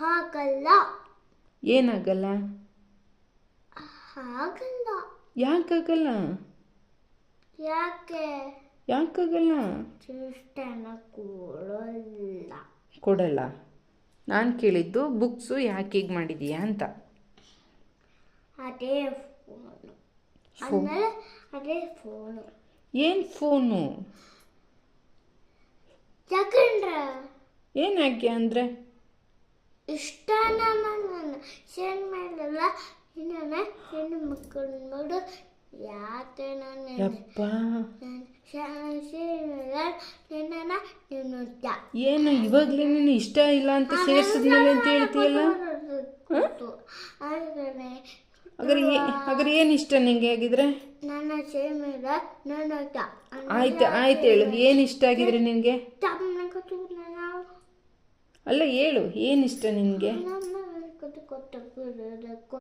ಹಾಗಲ್ಲ. ಏನಾಗಲ್ಲ? ಹಾಗಲ್ಲ. ಯಾಕಾಗಲ್ಲ? ಯಾಕೆ? ಯಾಕಾಗಲ್ಲ? ಚೇಷ್ಟನ ಕೊಡಲ್ಲ ಕೊಡಲ್ಲ. ನಾನು ಕೇಳಿದ್ದು ಬುಕ್ಸು ಯಾಕೆ ಹೀಗೆ ಮಾಡಿದೀಯಾ ಅಂತ. ಅದೇ ಫೋನು. ಆಮೇಲೆ ಅದೇ ಫೋನು. ಏನು ಫೋನು? ಯಾಕಂದ್ರೆ ಏನು ಯಾಕೆ ಅಂದರೆ? ಇಷ್ಟನ ನಾನು ಶೇರ್ ಮಾಡಲ್ಲ. ಇನ್ನೊಮ್ಮೆ ಹೆಣ್ಣು ಮಕ್ಕಳು ನೋಡು. ಯಾಕೆ ನಾನು ಯಪ್ಪ ಏನು ಇವಾಗಲೇ ನೀನು ಇಷ್ಟ ಇಲ್ಲ ಅಂತ ಸೇರಿಸಿದ್ಮೇಲೆ ಅಂತ ಹೇಳ್ತೀಯಲ್ಲ? ಹಾಗಾದ್ರೆ ಹಾಗಾದ್ರೆ ಏನು ಇಷ್ಟ ನಿಂಗೆ ಆಗಿದ್ರೆ ನನ್ನ ಮೇಲೆ ನನ್ನ ಆಯ್ತು ಆಯ್ತು ಹೇಳು. ಏನು ಇಷ್ಟ ಆಗಿದ್ರೆ ನಿನಗೆ ಅಲ್ಲ ಹೇಳು ಏನಿಷ್ಟ ನಿನಗೆ